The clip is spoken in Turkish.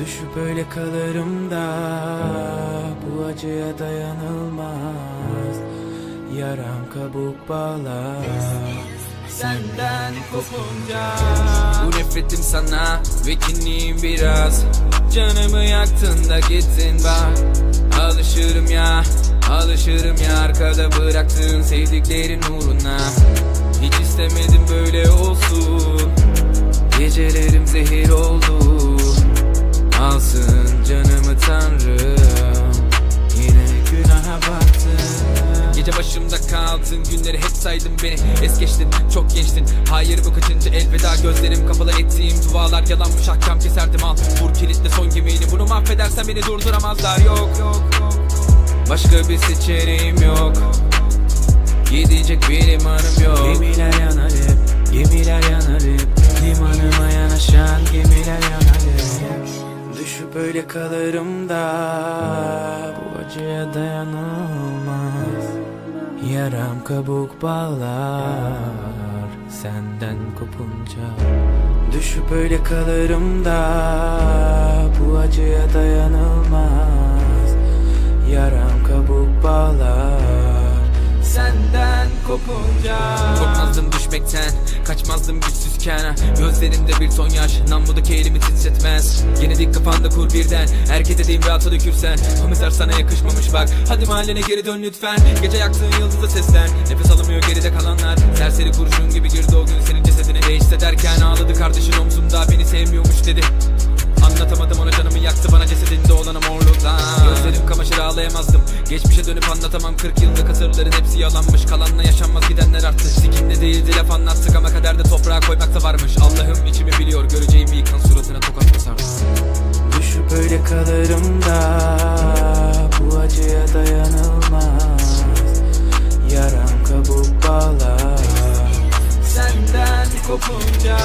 Düşüp öyle kalırım da Bu acıya dayanılmaz. Yaram kabuk bağlar. Senden kopunca. Bu nefretim sana ve kinliyim biraz. Canımı yaktın da gittin bak. Alışırım ya, alışırım ya. Arkada bıraktığın sevdiklerin uğruna. Hiç istemedim böyle olsun. Gecelerim zehir oldu günleri hep saydın beni. Es geçtin çok gençtin. Hayır bu kaçıncı elveda? Gözlerim kapalı ettiğim dualar Yalanmış ahkam keserdim al. Vur kilitle son yemeğini bunu mahvedersen beni durduramazlar. Yok Başka bir seçeneğim yok. Gidecek bir limanım yok. Gemiler yanar hep Gemiler yanar hep Limanıma yanaşan gemiler yanar hep Düşüp öyle kalırım da Bu acıya dayanılmaz Yaram kabuk bağlar Senden kopunca Düşüp öyle kalırım da Bu acıya dayanılmaz kopunca. Korkmazdım düşmekten Kaçmazdım güçsüzken. Gözlerimde bir ton yaş Namludaki elimi titretmez. Yine dik kafanda kur birden Erkek dediğim rahatı dökürsen Komiser sana yakışmamış bak Hadi mahallene geri dön lütfen. Gece yaktığın yıldızı seslen Nefes alamıyor geride kalanlar. Serseri kurşun gibi girdi o gün senin cesedine. Ve hissederken ağladı kardeşin omzumda Beni sevmiyormuş dedi. Anlatamadım ona canımı yaktı bana morluktan Gözlerim kamaşır ağlayamazdım Geçmişe dönüp anlatamam 40 yıllık hatırların hepsi yalanmış. Kalanla yaşanmaz gidenler arttı Sikinle değildi laf anlattık ama kaderde toprağa koymak da varmış. Allah'ım içimi biliyor göreceğimi yıkan suratına tokat basardım Düşüp öyle kalırım da Bu acıya dayanılmaz. Yaram kabuk bağlar. Senden kopunca